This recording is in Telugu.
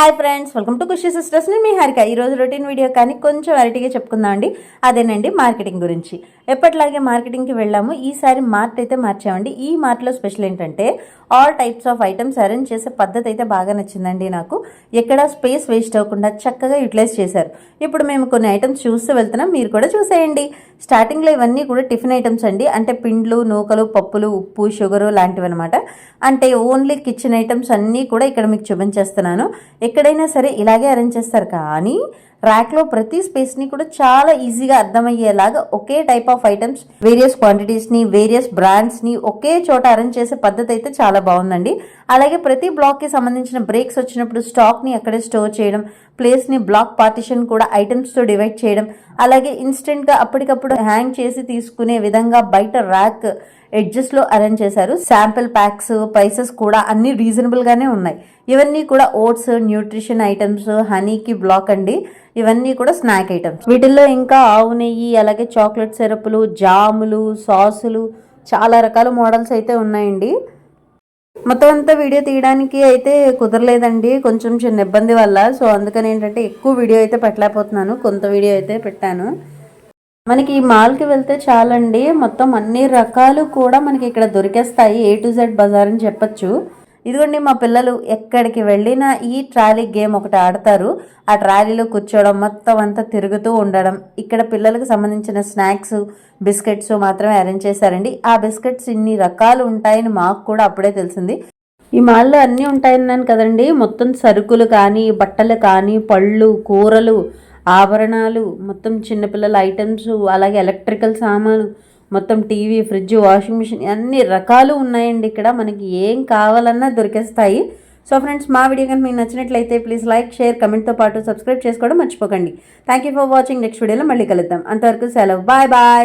Hi friends welcome to Khushi sisters. నేను మీ హారిక. ఈ రోజు రొటీన్ వీడియో కానీ కొంచెం వెరైటీగా చెప్పుకుందాం అండి. అదేనండి మార్కెటింగ్ గురించి. ఎప్పటిలాగే మార్కెటింగ్కి వెళ్ళాము. ఈసారి మార్ట్ అయితే మార్చామండి. ఈ మార్ట్లో స్పెషల్ ఏంటంటే all types of items arrange చేసే పద్ధతి అయితే బాగా నచ్చిందండి నాకు. ఎక్కడ స్పేస్ వేస్ట్ అవ్వకుండా చక్కగా యూటిలైజ్ చేశారు. ఇప్పుడు మేము కొన్ని ఐటమ్స్ చూస్తూ వెళ్తున్నాం. మీరు కూడా చూసేయండి. స్టార్టింగ్లో ఇవన్నీ కూడా టిఫిన్ ఐటమ్స్ అండి. అంటే పిండ్లు నూకలు పప్పులు ఉప్పు షుగరు లాంటివి అనమాట అంటే ఓన్లీ కిచెన్ ఐటమ్స్ అన్నీ కూడా ఇక్కడ మీకు చూపించేస్తున్నాను. ఎక్కడైనా సరే ఇలాగే అరేంజ్ చేస్తారు కానీ ర్యాక్లో ప్రతి స్పేస్ని కూడా చాలా ఈజీగా అర్థమయ్యేలాగా ఒకే టైప్ ఆఫ్ ఐటమ్స్ వేరియస్ క్వాంటిటీస్ని వేరియస్ బ్రాండ్స్ని ఒకే చోట అరేంజ్ చేసే పద్ధతి అయితే చాలా బాగుందండి. అలాగే ప్రతి బ్లాక్కి సంబంధించిన బ్రేక్స్ వచ్చినప్పుడు స్టాక్ని అక్కడే స్టోర్ చేయడం ప్లేస్ని బ్లాక్ పార్టిషన్ కూడా ఐటమ్స్తో డివైడ్ చేయడం అలాగే ఇన్స్టెంట్గా అప్పటికప్పుడు హ్యాంగ్ చేసి తీసుకునే విధంగా బయట ర్యాక్ ఎడ్జెస్లో అరేంజ్ చేశారు. శాంపిల్ ప్యాక్స్ ప్రైసెస్ కూడా అన్ని రీజనబుల్ గానే ఉన్నాయి. ఇవన్నీ కూడా ఓట్స్ న్యూట్రిషన్ ఐటమ్స్ హనీకి బ్లాక్ అండి. ఇవన్నీ కూడా స్నాక్ ఐటమ్స్. వీటిల్లో ఇంకా ఆవు నెయ్యి అలాగే చాక్లెట్ సిరప్లు జాములు సాసులు చాలా రకాల మోడల్స్ అయితే ఉన్నాయండి. మొత్తం అంతా వీడియో తీయడానికి అయితే కుదరలేదండి. కొంచెం చిన్న ఇబ్బంది వల్ల. సో అందుకని ఏంటంటే ఎక్కువ వీడియో అయితే పెట్టలేకపోతున్నాను. కొంత వీడియో అయితే పెట్టాను. మనకి ఈ మాల్కి వెళ్తే చాలండి. మొత్తం అన్ని రకాలు కూడా మనకి ఇక్కడ దొరికేస్తాయి. ఏ టు జెడ్ బజార్ అని చెప్పొచ్చు. ఇదిగోండి మా పిల్లలు ఎక్కడికి వెళ్ళినా ఈ ట్రాలీ గేమ్ ఒకటి ఆడతారు. ఆ ట్రాలీలో కూర్చోవడం మొత్తం అంతా తిరుగుతూ ఉండడం. ఇక్కడ పిల్లలకు సంబంధించిన స్నాక్స్ బిస్కెట్స్ మాత్రమే అరేంజ్ చేశారండి. ఆ బిస్కెట్స్ ఇన్ని రకాలు ఉంటాయని మాకు కూడా అప్పుడే తెలిసింది. ఈ మాల్లో అన్నీ ఉంటాయన్నాను కదండి. మొత్తం సరుకులు కానీ బట్టలు కానీ పళ్ళు కూరలు ఆభరణాలు మొత్తం చిన్నపిల్లల ఐటమ్స్ అలాగే ఎలక్ట్రికల్ సామాను మొత్తం టీవీ ఫ్రిడ్జ్ వాషింగ్ మిషన్ అన్ని రకాలు ఉన్నాయండి ఇక్కడ. మనకి ఏం కావాలన్నా దొరికేస్తాయి. సో ఫ్రెండ్స్ మా వీడియో కనుక మీకు నచ్చినట్లయితే ప్లీజ్ లైక్ షేర్ కమెంట్తో పాటు సబ్స్క్రైబ్ చేసుకోవడం మర్చిపోకండి. Thank you for watching next వీడియోలో మళ్ళీ కలుద్దాం. అంతవరకు సెలవు. Bye bye